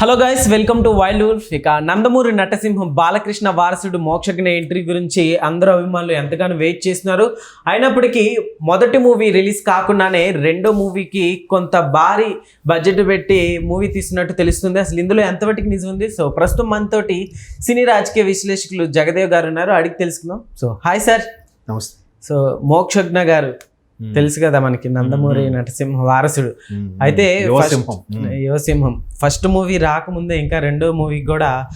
Hello guys welcome to wild wolf ఇక నందమూరి నటసింహం బాలకృష్ణ వారసుడు Mokshagna entry గురించి అందరూ అభిమానులు ఎంతగానో వెయిట్ చేస్తున్నారు. అయినప్పటికీ మొదటి మూవీ రిలీజ్ కాకుండానే రెండో మూవీకి కొంత భారీ బడ్జెట్ పెట్టి మూవీ తీస్తున్నట్టు తెలుస్తుంది. అసలు ఇందులో ఎంతవరకు నిజం ఉంది? సో ప్రస్తుతం మనతోటి సినీ రాజకీయ విశ్లేషకులు జగదేవ్ గారు ఉన్నారు. అడిగి తెలుసుకుందాం. సో హాయ్ సార్ నమస్తే. సో మోక్షజ్ఞ గారు తెలుసు కదా మనకి నందమూరి నటసింహ వారసుడు. అయితే యువసింహం. ఫస్ట్- యువసింహం. ఫస్ట్ మూవీ రాకముందే ఇంకా రెండో మూవీ కూడా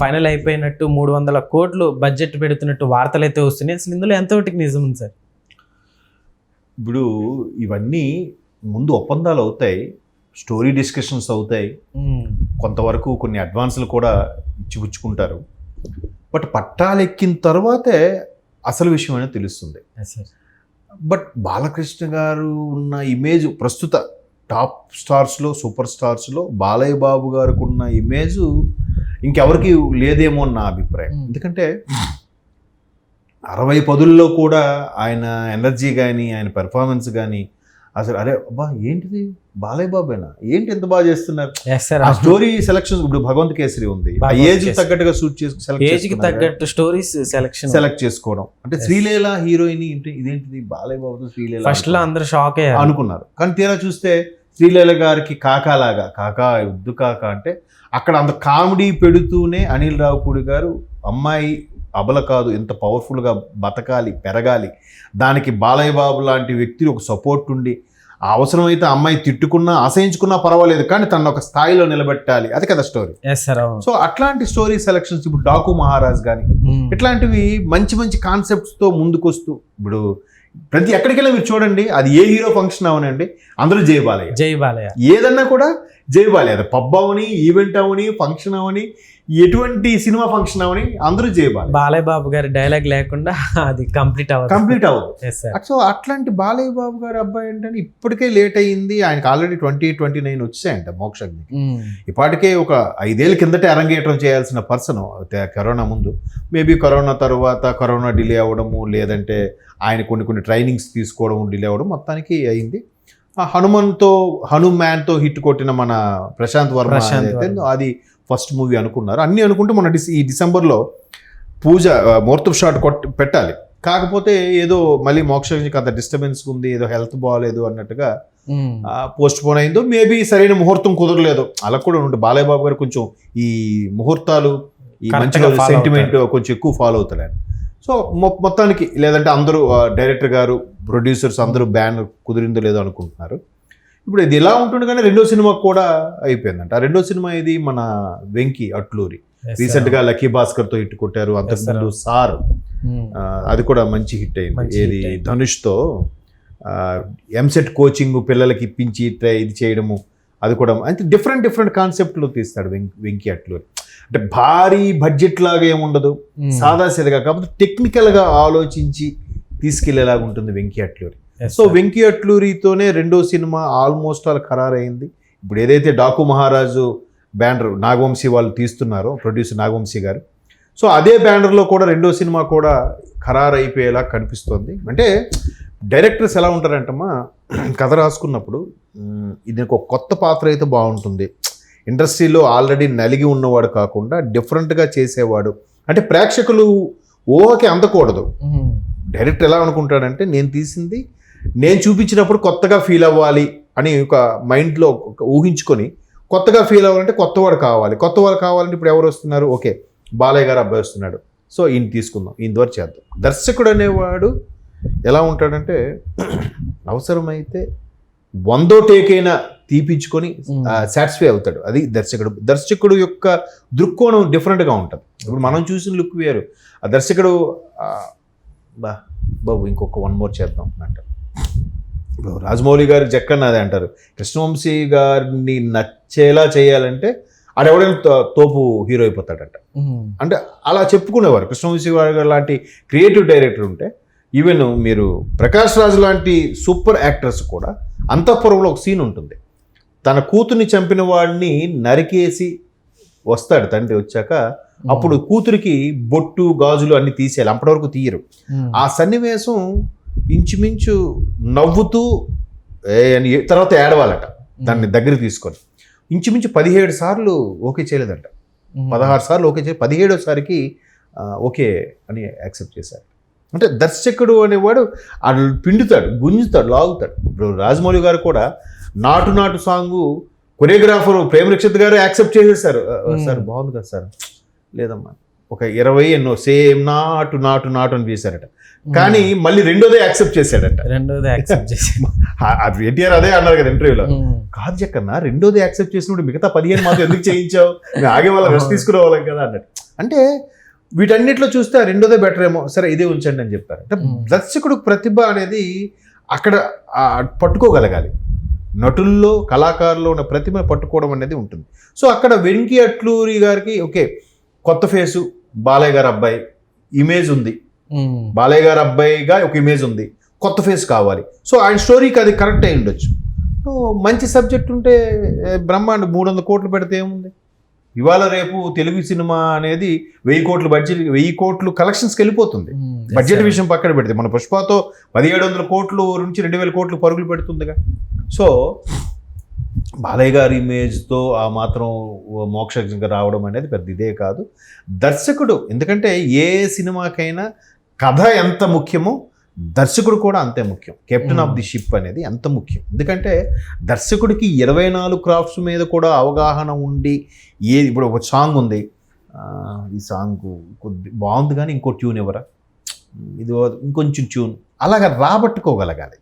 ఫైనల్ అయిపోయినట్టు మూడు వందల కోట్లు బడ్జెట్ పెడుతున్నట్టు వార్తలు అయితే వస్తున్నాయి. అసలు ఇందులో ఎంతవరకు నిజం ఉంది సార్? ఇప్పుడు ఇవన్నీ ముందు ఒప్పందాలు అవుతాయి స్టోరీ డిస్కషన్స్ అవుతాయి. కొంతవరకు కొన్ని అడ్వాన్సులు కూడా ఇచ్చిపుచ్చుకుంటారు. బట్ పట్టాలెక్కిన తర్వాతే అసలు విషయం అనేది తెలుస్తుంది. బట్ బాలకృష్ణ గారు ఉన్న ఇమేజ్ ప్రస్తుత టాప్ స్టార్స్లో సూపర్ స్టార్స్లో బాలయ్య బాబు గారికి ఉన్న ఇమేజ్ ఇంకెవరికి లేదేమో అని నా అభిప్రాయం. ఎందుకంటే అరవై పదుల్లో కూడా ఆయన ఎనర్జీ కానీ ఆయన పెర్ఫార్మెన్స్ కానీ అసలు అరే అబ్బా ఏంటిది? బాలయ్య బాబేనా? ఏంటి ఎంత బాగా చేస్తున్నారు? ఆ స్టోరీ సెలక్షన్స్ ఇప్పుడు భగవంత్ కేసరి ఉంది. ఆ ఏజ్. తగ్గట్టుగా సూట్ చేసి ఏజ్కి తగ్గట్టు స్టోరీస్ సెలక్షన్ సెలెక్ట్ చేసుకోవడం. అంటే. శ్రీలీల హీరోయిన్ ఇదేంటిది? బాలయ్య బాబుతో శ్రీలీల ఫస్ట్లో అందరు షాక్ అయ్యారు. అనుకున్నారు. కానీ తీరా చూస్తే శ్రీలీల గారికి కాకాలాగా కాకా ఉద్దు కాక అంటే అక్కడ అంత కామెడీ పెడుతూనే అనిల్ రావుపూడి గారు అమ్మాయి అబల కాదు ఎంత పవర్ఫుల్గా బతకాలి పెరగాలి. దానికి బాలయ్య బాబు లాంటి వ్యక్తి ఒక సపోర్ట్ ఉండి ఆ అవసరమైతే అమ్మాయి తిట్టుకున్నా అసహించుకున్నా పర్వాలేదు కానీ తను ఒక స్థాయిలో నిలబెట్టాలి. అది కదా స్టోరీ సో అట్లాంటి స్టోరీ సెలక్షన్స్ ఇప్పుడు డాకు మహారాజ్ కానీ Hmm. ఇట్లాంటివి మంచి మంచి కాన్సెప్ట్స్తో ముందుకొస్తూ ఇప్పుడు ప్రతి ఎక్కడికి వెళ్ళి మీరు చూడండి అది ఏ హీరో ఫంక్షన్ అవనండి అందరూ జై బాలయ్య. జై బాలయ్య. ఏదన్నా కూడా జై బాలయ్య. అది పబ్ అవని ఈవెంట్ అవని ఫంక్షన్ అవని ఎటువంటి సినిమా ఫంక్షన్ అవని అందరూ జై బాలయ్య బాబు గారి డైలాగ్ లేకుండా అది కంప్లీట్ అవ్వదు. కంప్లీట్ అవ్వదు. ఎస్ సార్ సో అట్లాంటి బాలయ్య బాబు గారి అబ్బాయి ఏంటంటే ఇప్పటికే లేట్ అయ్యింది. ఆయనకి ఆల్రెడీ ట్వంటీ ట్వంటీ నైన్ వచ్చాయంట మోక్షజ్ఞకి ఇప్పటికే ఒక ఐదేళ్ళ కిందటే అరంగేట్రం చేయాల్సిన పర్సన్ కరోనా ముందు. మేబీ కరోనా తర్వాత కరోనా డిలే అవ్వడము లేదంటే ఆయన కొన్ని కొన్ని ట్రైనింగ్స్ తీసుకోవడం డిలే అవ్వడం మొత్తానికి అయింది ఆ హనుమన్తో హనుమాన్తో హిట్ కొట్టిన మన ప్రశాంత్ వర్మ ప్రశాంత్ ఏదైతే వర్మ. అది ఫస్ట్ మూవీ అనుకున్నారు. అన్నీ అనుకుంటే మన డిస్ ఈ డిసెంబర్లో పూజ ముహూర్తం షాట్ కొట్టి పెట్టాలి. కాకపోతే ఏదో మళ్ళీ మోక్షకి అంత డిస్టర్బెన్స్ ఉంది ఏదో హెల్త్ బాగాలేదు అన్నట్టుగా పోస్ట్ పోన్ అయిందో మేబీ సరైన ముహూర్తం కుదరలేదు. అలా కూడా ఉండే బాలయ్య బాబు గారు కొంచెం ఈ ముహూర్తాలు ఈ Correct మంచి గా follow సెంటిమెంట్ కొంచెం ఎక్కువ ఫాలో అవుతాడు ఆయన సో మొత్తానికి లేదంటే అందరూ డైరెక్టర్ గారు ప్రొడ్యూసర్స్ అందరూ బ్యాన్ కుదిరిందో లేదో అనుకుంటున్నారు. ఇప్పుడు ఇది ఇలా ఉంటుండగానే రెండో సినిమా కూడా అయిపోయిందంట. ఆ రెండో సినిమా ఇది మన వెంకీ అట్లూరి. రీసెంట్గా లక్కీ భాస్కర్తో హిట్ కొట్టారు. అంతకుముందు సార్. ఆ, అది కూడా మంచి హిట్ అయింది. ఏది. ధనుష్తో ఎంసెట్ కోచింగ్ పిల్లలకి ఇప్పించి ఇది చేయడము అది కూడా అంటే డిఫరెంట్ డిఫరెంట్ కాన్సెప్ట్లో తీస్తాడు వెంక్- వెంకీ అట్లూరి. అంటే భారీ బడ్జెట్ లాగా ఏముండదు సాదా సీదగా. కాకపోతే టెక్నికల్గా ఆలోచించి తీసుకెళ్ళేలాగా ఉంటుంది వెంకీ అట్లూరి. సో వెంకీ అట్లూరితోనే రెండో సినిమా ఆల్మోస్ట్ ఆల్ ఖరారైంది. ఇప్పుడు ఏదైతే డాకు మహారాజు బ్యానర్ నాగవంశీ వాళ్ళు తీస్తున్నారో ప్రొడ్యూసర్ నాగవంశీ గారు సో అదే బ్యానర్లో కూడా రెండో సినిమా కూడా ఖరారు అయిపోయేలా కనిపిస్తోంది. అంటే డైరెక్టర్స్ ఎలా ఉంటారంటమ్మా కథ రాసుకున్నప్పుడు ఇది ఒక కొత్త పాత్ర అయితే బాగుంటుంది. ఇండస్ట్రీలో ఆల్రెడీ నలిగి ఉన్నవాడు కాకుండా డిఫరెంట్గా చేసేవాడు. అంటే ప్రేక్షకులు ఊహకి అందకూడదు. డైరెక్టర్ ఎలా అనుకుంటాడంటే నేను తీసింది నేను చూపించినప్పుడు కొత్తగా ఫీల్ అవ్వాలి అని ఒక మైండ్లో ఊహించుకొని కొత్తగా ఫీల్ అవ్వాలంటే కొత్తవాడు కావాలి. కొత్తవాడు కావాలంటే ఇప్పుడు ఎవరు వస్తున్నారు? ఓకే బాలయ్య గారు అబ్బాయి వస్తున్నాడు. సో ఈయన తీసుకుందాం. ఈయన ద్వారా చేద్దాం. దర్శకుడు అనేవాడు ఎలా ఉంటాడంటే అవసరమైతే వందో టేకైనా తీపించుకొని. సాటిస్ఫై అవుతాడు. అది దర్శకుడు. దర్శకుడు యొక్క దృక్కోణం డిఫరెంట్గా ఉంటుంది. ఇప్పుడు మనం చూసిన లుక్ వేరు. ఆ దర్శకుడు బా బాబు ఇంకొక వన్ మోర్ చేద్దాం అంటారు ఇప్పుడు రాజమౌళి గారి జక్కన్న అదే అంటారు. కృష్ణవంశీ గారిని నచ్చేలా చేయాలంటే ఆడెవడైనా తోపు హీరో అయిపోతాడంట. అంటే అలా చెప్పుకునేవారు. కృష్ణవంశీ గారు లాంటి క్రియేటివ్ డైరెక్టర్ ఉంటే ఈవెన్ మీరు ప్రకాష్ రాజ్ లాంటి సూపర్ యాక్టర్స్ కూడా అంతఃపురంలో ఒక సీన్ ఉంటుంది. తన కూతుర్ని చంపిన వాడిని నరికేసి వస్తాడు తండ్రి వచ్చాక అప్పుడు కూతురికి బొట్టు గాజులు అన్ని తీసేయాలి. అప్పటి వరకు తీయరు ఆ సన్నివేశం ఇంచుమించు నవ్వుతూ ఏ అని తర్వాత ఏడవాలట. దాన్ని దగ్గర తీసుకొని. ఇంచుమించు పదిహేడు సార్లు ఓకే చేయలేదంట. పదహారు సార్లు ఓకే చేసి పదిహేడోసారికి ఓకే అని యాక్సెప్ట్ చేశారు. అంటే దర్శకుడు అనేవాడు అటు పిండుతాడు గుంజుతాడు లాగుతాడు. ఇప్పుడు రాజమౌళి గారు కూడా నాటు నాటు సాంగు కొరియోగ్రాఫర్ ప్రేమ రక్షిత్ గారు యాక్సెప్ట్ చేసేసారు. సార్. బాగుంది కదా సార్. లేదమ్మా. ఒక ఇరవై ఎన్నో సేమ్ నాటు నాటు నాటు అని చేశారట. కానీ మళ్ళీ రెండోదే యాక్సెప్ట్ చేశాడట. రెండోది యాక్సెప్ట్ ఆ- అది ఎన్టీఆర్ అదే అన్నారు కదా ఇంటర్వ్యూలో. కాదు జక్కన్న రెండోది యాక్సెప్ట్ చేసినప్పుడు మిగతా పదిహేను మాత్రం ఎందుకు చేయించావు? మేము ఆగే వాళ్ళ రెస్ట్ తీసుకునే వాళ్ళం కదా అన్నట్టు. అంటే వీటన్నిటిలో చూస్తే ఆ రెండోదే బెటర్ ఏమో సరే ఇదే ఉంచండి అని చెప్పారు. అంటే. దర్శకుడు ప్రతిభ అనేది అక్కడ పట్టుకోగలగాలి. నటుల్లో కళాకారుల్లో ఉన్న ప్రతిభను పట్టుకోవడం అనేది ఉంటుంది. సో అక్కడ వెంకీ అట్లూరి గారికి ఓకే కొత్త ఫేసు బాలయ్య గారు అబ్బాయి ఇమేజ్ ఉంది. బాలయ్య గారు అబ్బాయిగా ఒక ఇమేజ్ ఉంది. కొత్త ఫేస్ కావాలి. సో ఆయన స్టోరీకి అది కరెక్ట్ అయి ఉండొచ్చు. సో మంచి సబ్జెక్ట్ ఉంటే బ్రహ్మాండ మూడు వందల కోట్లు పెడితే ఏముంది? ఇవాళ రేపు తెలుగు సినిమా అనేది వెయ్యి కోట్లు బడ్జెట్ వెయ్యి కోట్లు కలెక్షన్స్కి వెళ్ళిపోతుంది. బడ్జెట్ విషయం పక్కన పెడితే మన పుష్పతో పదిహేడు వందల కోట్లు నుంచి రెండు వేల కోట్లు పరుగులు పెడుతుందిగా. సో బాలయ్య గారి ఇమేజ్తో ఆ మాత్రం మోక్షంగా రావడం అనేది పెద్ద ఇదే కాదు. దర్శకుడు ఎందుకంటే ఏ సినిమాకైనా కథ ఎంత ముఖ్యమో దర్శకుడు కూడా అంతే ముఖ్యం. కెప్టెన్ ఆఫ్ ది షిప్ అనేది అంత ముఖ్యం. ఎందుకంటే దర్శకుడికి ఇరవై నాలుగు క్రాఫ్ట్స్ మీద కూడా అవగాహన ఉండి ఏ ఇప్పుడు ఒక సాంగ్ ఉంది. ఈ సాంగ్ కొద్ది బాగుంది కానీ ఇంకో ట్యూన్ ఎవరా ఇది ఇంకొంచెం ట్యూన్ అలాగా రాబట్టుకోగలగాలి.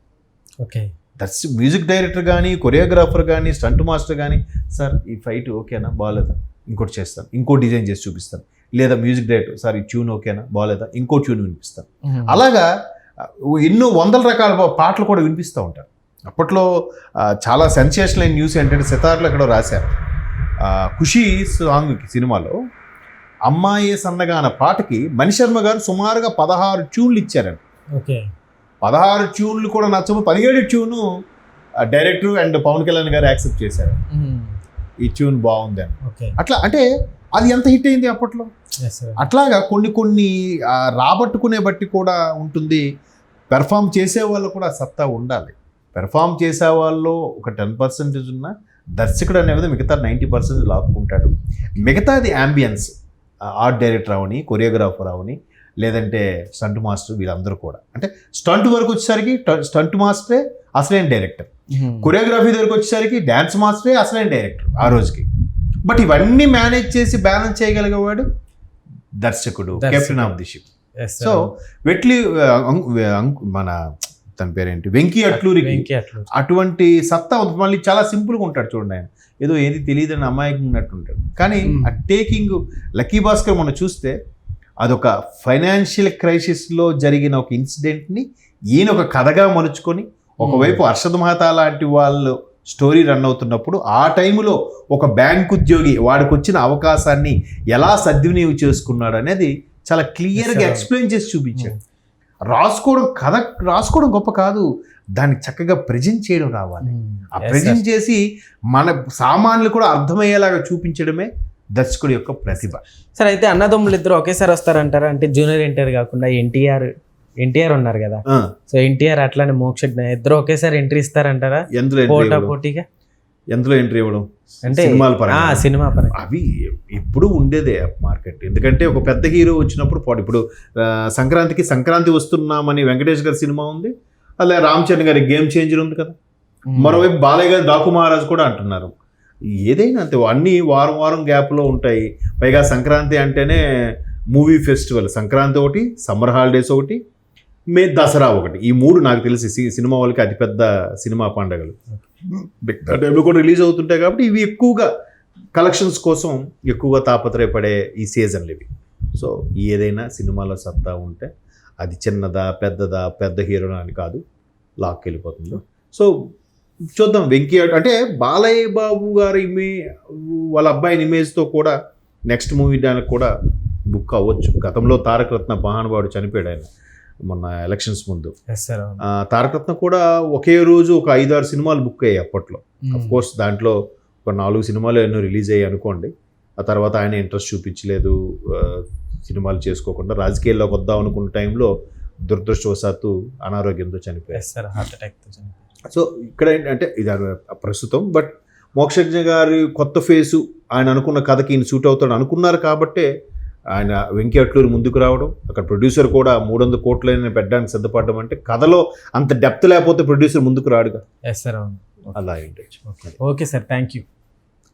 ఓకే. దర్శ మ్యూజిక్ డైరెక్టర్ కానీ కొరియోగ్రాఫర్ కానీ స్టంట్ మాస్టర్ కానీ సార్ ఈ ఫైట్ ఓకేనా? బాగాలేదా ఇంకోటి చేస్తాను. ఇంకో డిజైన్ చేసి చూపిస్తాను. లేదా మ్యూజిక్ డైరెక్టర్ సార్ ఈ ట్యూన్ ఓకేనా? బాగాలేదా ఇంకో ట్యూన్ వినిపిస్తాను. అలాగా ఎన్నో వందల రకాల పాటలు కూడా వినిపిస్తూ ఉంటారు. అప్పట్లో చాలా సెన్సేషనల్ అయిన న్యూస్ ఏంటంటే సితార్లో ఎక్కడో రాశారు. ఖుషి సాంగ్కి సినిమాలో అమ్మాయి సన్నగా అన్న పాటకి మణిశర్మ గారు సుమారుగా పదహారు ట్యూన్లు ఇచ్చారంట ఓకే. పదహారు ట్యూన్లు కూడా నచ్చము పదిహేడు tune director and Pavan Kalyan గారు యాక్సెప్ట్ చేశారు. ఈ ట్యూన్ బాగుంది అని అట్లా అంటే అది ఎంత హిట్ అయింది అప్పట్లో? అట్లాగా కొన్ని కొన్ని రాబట్టుకునే బట్టి కూడా ఉంటుంది. పెర్ఫామ్ చేసే వాళ్ళు కూడా సత్తా ఉండాలి. పెర్ఫామ్ చేసే వాళ్ళు ఒక టెన్ పర్సెంటేజ్ ఉన్న దర్శకుడు అనేది మిగతా నైంటీ పర్సెంట్ లాక్కుంటాడు. మిగతాది యాంబియన్స్ ఆర్ట్ డైరెక్టర్ అవని కొరియోగ్రాఫర్ అవని లేదంటే స్టంట్ మాస్టర్ వీళ్ళందరూ కూడా. అంటే స్టంట్ వరకు వచ్చేసరికి స్టంట్ మాస్టరే అసలైన డైరెక్టర్. కొరియోగ్రఫీ దగ్గరకు వచ్చేసరికి డ్యాన్స్ మాస్టరే అసలైన డైరెక్టర్ ఆ రోజుకి. బట్ ఇవన్నీ మేనేజ్ చేసి బ్యాలెన్స్ చేయగలిగేవాడు దర్శకుడు. Captain of the ship. So వెట్లి మన తన పేరేంటి? వెంకీ అట్లూరికి. వెంకీ అట్లా అటువంటి సత్తా. మళ్ళీ చాలా సింపుల్గా ఉంటాడు చూడండి ఆయన. ఏదో ఏది తెలియదని అమాయకంగా ఉన్నట్టు ఉంటాడు కానీ. ఆ టేకింగ్ లక్కీ భాస్కర్ మనం చూస్తే అదొక ఫైనాన్షియల్ క్రైసిస్లో జరిగిన ఒక ఇన్సిడెంట్ని ఈయన ఒక కథగా మలుచుకొని ఒకవైపు అర్షద్ మహతా లాంటి వాళ్ళు స్టోరీ రన్ అవుతున్నప్పుడు ఆ టైంలో ఒక బ్యాంక్ ఉద్యోగి వాడికి వచ్చిన అవకాశాన్ని ఎలా సద్వినియోగం చేసుకున్నాడు అనేది చాలా క్లియర్గా. ఎక్స్ప్లెయిన్ చేసి చూపించాడు. రాసుకోవడం కథ రాసుకోవడం గొప్ప కాదు దాన్ని చక్కగా ప్రజెంట్ చేయడం రావాలి. ఆ ప్రజెంట్ చేసి మన సామాన్లు కూడా అర్థమయ్యేలాగా చూపించడమే దర్శకుడి యొక్క ప్రతిభ. సరే అయితే అన్నదమ్ములు ఇద్దరు ఒకేసారి వస్తారంటారా? అంటే జూనియర్ ఎన్టీఆర్ కాకుండా ఎన్టీఆర్ ఎన్టీఆర్ ఉన్నారు కదా. సో ఎన్టీఆర్ అట్లానే మోక్ష ఇద్దరు ఒకేసారి ఎంట్రీ ఇస్తారంటారా? పోటా పోటీగా? ఎందులో ఎంట్రీ ఇవ్వడం? అంటే సినిమాల ఆ, పరంగా సినిమా పరంగా. అవి ఎప్పుడు ఉండేదే మార్కెట్. ఎందుకంటే ఒక పెద్ద హీరో వచ్చినప్పుడు పాటు ఇప్పుడు సంక్రాంతికి సంక్రాంతి వస్తున్నామని వెంకటేష్ గారి సినిమా ఉంది. అలా రామ్ చరణ్ గారి గేమ్ చేంజర్ ఉంది కదా. మరోవైపు బాలయ్య గారి డాకు మహారాజ్ కూడా అంటున్నారు. ఏదైనా అంతే అన్ని వారం వారం గ్యాప్లో ఉంటాయి. పైగా సంక్రాంతి అంటేనే మూవీ ఫెస్టివల్. సంక్రాంతి ఒకటి సమ్మర్ హాలిడేస్ ఒకటి మే దసరా ఒకటి. ఈ మూడు నాకు తెలిసి సినిమా వాళ్ళకి అతిపెద్ద సినిమా పండగలు. మిగతా టైంలో కూడా రిలీజ్ అవుతుంటాయి కాబట్టి ఇవి ఎక్కువగా కలెక్షన్స్ కోసం ఎక్కువగా తాపత్రయపడే ఈ సీజన్లు ఇవి. సో ఏదైనా సినిమాలో సత్తా ఉంటే అది చిన్నదా పెద్దదా పెద్ద హీరోనా అని కాదు లాక్ వెళ్ళిపోతుంది సో చూద్దాం వెంకీ అంటే బాలయ్య బాబు గారి ఇమే వాళ్ళ అబ్బాయిని ఇమేజ్తో కూడా నెక్స్ట్ మూవీ దానికి కూడా బుక్ అవ్వచ్చు. గతంలో తారక రత్న మహానుభావుడు చనిపోయాడు ఆయన మొన్న ఎలక్షన్స్ ముందు. తారక రత్న కూడా ఒకే రోజు ఒక ఐదారు సినిమాలు బుక్ అయ్యాయి అప్పట్లో. అఫ్ కోర్స్ దాంట్లో ఒక నాలుగు సినిమాలు ఎన్నో రిలీజ్ అయ్యాయి అనుకోండి. ఆ తర్వాత ఆయన ఇంట్రెస్ట్ చూపించలేదు సినిమాలు చేసుకోకుండా రాజకీయాల్లోకి వద్దాం అనుకున్న టైంలో దురదృష్టవశాత్తు అనారోగ్యంతో చనిపోయారు హార్ట్ అటాక్తో చనిపోయారు. సో ఇక్కడ ఏంటంటే ఇది ప్రస్తుతం బట్ మోక్షజ్ఞ గారి కొత్త ఫేసు ఆయన అనుకున్న కథకి ఈయన సూట్ అవుతాడు అనుకున్నారు కాబట్టే ఆయన వెంకీ అట్లూరు ముందుకు రావడం అక్కడ ప్రొడ్యూసర్ కూడా మూడు వందల కోట్లైన పెట్టడానికి సిద్ధపడడం అంటే కథలో అంత డెప్త్ లేకపోతే ప్రొడ్యూసర్ ముందుకు రాడుగా. ఎస్ సార్ అవును. అలా ఏంటచ్చు ఓకే సార్ థ్యాంక్ యూ